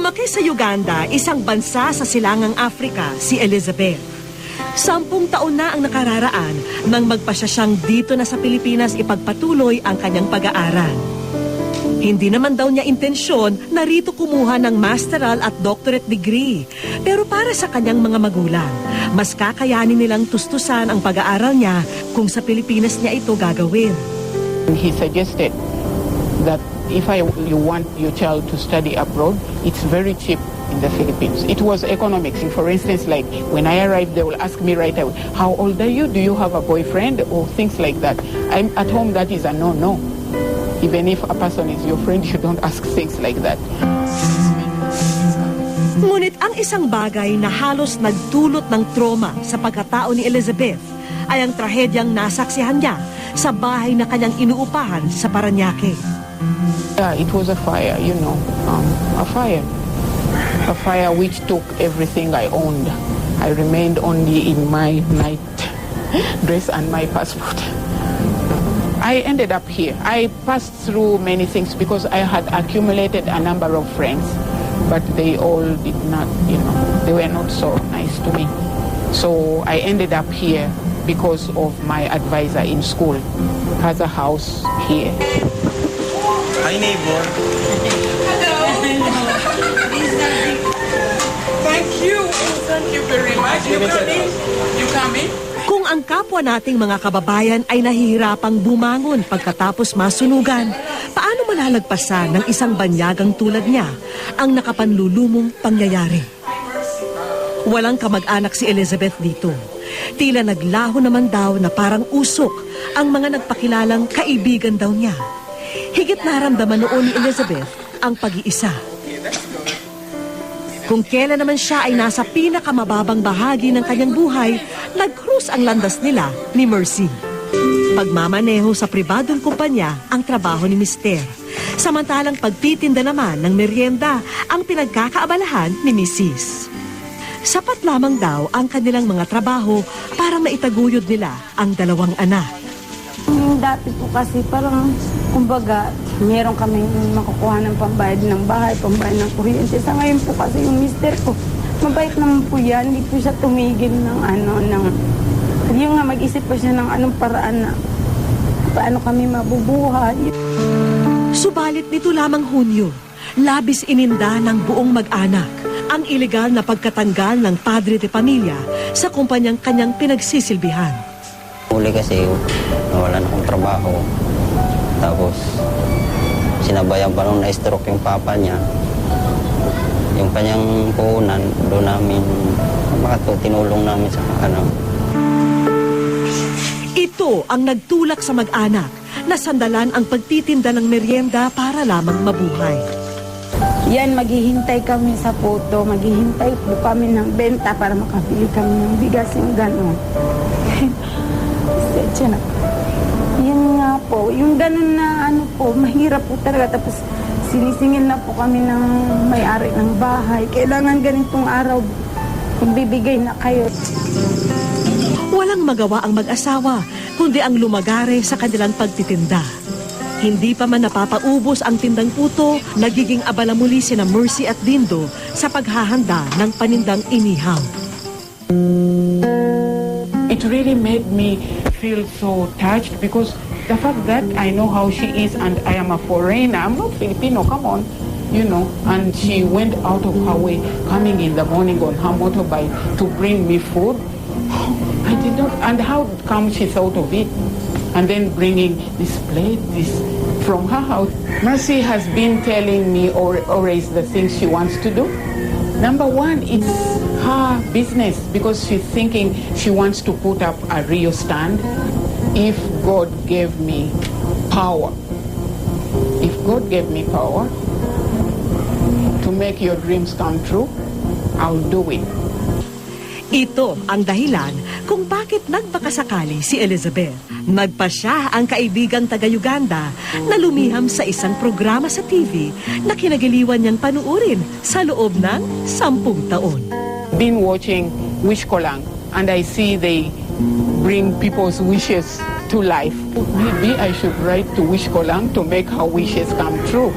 Lumaki sa Uganda, isang bansa sa silangang Afrika, si Elizabeth. Sampung taon na ang nakararaan nang magpasya siyang dito na sa Pilipinas ipagpatuloy ang kanyang pag-aaral. Hindi naman daw niya intensyon na rito kumuha ng masteral at doctorate degree. Pero para sa kanyang mga magulang, mas kakayanin nilang tustusan ang pag-aaral niya kung sa Pilipinas niya ito gagawin. He suggested that if I, you want your child to study abroad, it's very cheap in the Philippines. It was economics. For instance, like when I arrived, they will ask me right away, how old are you? Do you have a boyfriend? Or things like that. I'm at home, that is a no-no. Even if a person is your friend, you don't ask things like that. Ngunit ang isang bagay na halos nagdulot ng trauma sa pagkatao ni Elizabeth ay ang trahedyang nasaksihan niya sa bahay na kanyang inuupahan sa Paranaque. Yeah, it was a fire, you know, um, a fire. A fire which took everything I owned. I remained only in my night dress and my passport. I ended up here. I passed through many things because I had accumulated a number of friends, but they all did not, you know, they were not so nice to me. So I ended up here because of my advisor in school. Has a house here. Hi, neighbor. Thank you. Thank you very much. You come in. You come in. Kung ang kapwa nating mga kababayan ay nahihirapang bumangon pagkatapos masunugan, paano malalagpasan ng isang banyagang tulad niya ang nakapanlulumong pangyayari? Walang kamag-anak si Elizabeth dito. Tila naglaho naman daw na parang usok ang mga nagpakilalang kaibigan daw niya. Higit naramdaman noon ni Elizabeth ang pag-iisa. Kung kailan naman siya ay nasa pinakamababang bahagi ng kanyang buhay, nag-cruise ang landas nila ni Mercy. Pagmamaneho sa pribadong kumpanya ang trabaho ni Mister. Samantalang pagtitinda naman ng merienda ang pinagkakaabalahan ni Mrs. Sapat lamang daw ang kanilang mga trabaho para maitaguyod nila ang dalawang anak. Yung dati po kasi parang, kumbaga, meron kami makukuha ng pambayad ng bahay, pambayad ng kuryente. Sa ngayon po kasi yung mister ko, mabait naman po yan. Hindi po siya tumigil ng ano, ng, yung nga mag-isip pa siya ng anong paraan na paano kami mabubuhay. Subalit nito lamang Hunyo, labis ininda ng buong mag-anak ang ilegal na pagkatanggal ng padre de pamilya sa kumpanyang kanyang pinagsisilbihan. Huli kasi nawalan akong trabaho. Tapos sinabayan pa nung na-stroke yung papa niya. Yung kanyang puhunan, doon namin, baka tinulong namin sa ano. Ito ang nagtulak sa mag-anak na sandalan ang pagtitinda ng merienda para lamang mabuhay. Yan, maghihintay kami sa puto, maghihintay po kami ng benta para makabili kami ng bigas yung gano'n. Sensya na. Yun nga po, yung gano'n na ano po, mahirap po talaga. Tapos sinisingil na po kami ng may-ari ng bahay. Kailangan ganitong araw, bibigay na kayo. Walang magawa ang mag-asawa, kundi ang lumagare sa kanilang pagtitinda. Hindi pa man napapaubos ang tindang puto, nagiging abala muli sina Mercy at Dindo sa paghahanda ng panindang inihaw. It really made me feel so touched because the fact that I know how she is and I am a foreigner, I'm not Filipino, come on, you know, and she went out of her way coming in the morning on her motorbike to bring me food. I did not, and how come she thought of it? And then bringing this plate, this from her house. Mercy has been telling me or always the things she wants to do. Number one, it's her business because she's thinking she wants to put up a Rio stand. If God gave me power, if God gave me power to make your dreams come true, I'll do it. Ito ang dahilan kung bakit nagbakasakali si Elizabeth. Nagpa siya ang kaibigang taga-Uganda na lumiham sa isang programa sa TV na kinagiliwan niyang panuurin sa loob ng sampung taon. Been watching Wish Ko Lang and I see they bring people's wishes to life. Maybe I should write to Wish Ko Lang to make her wishes come true.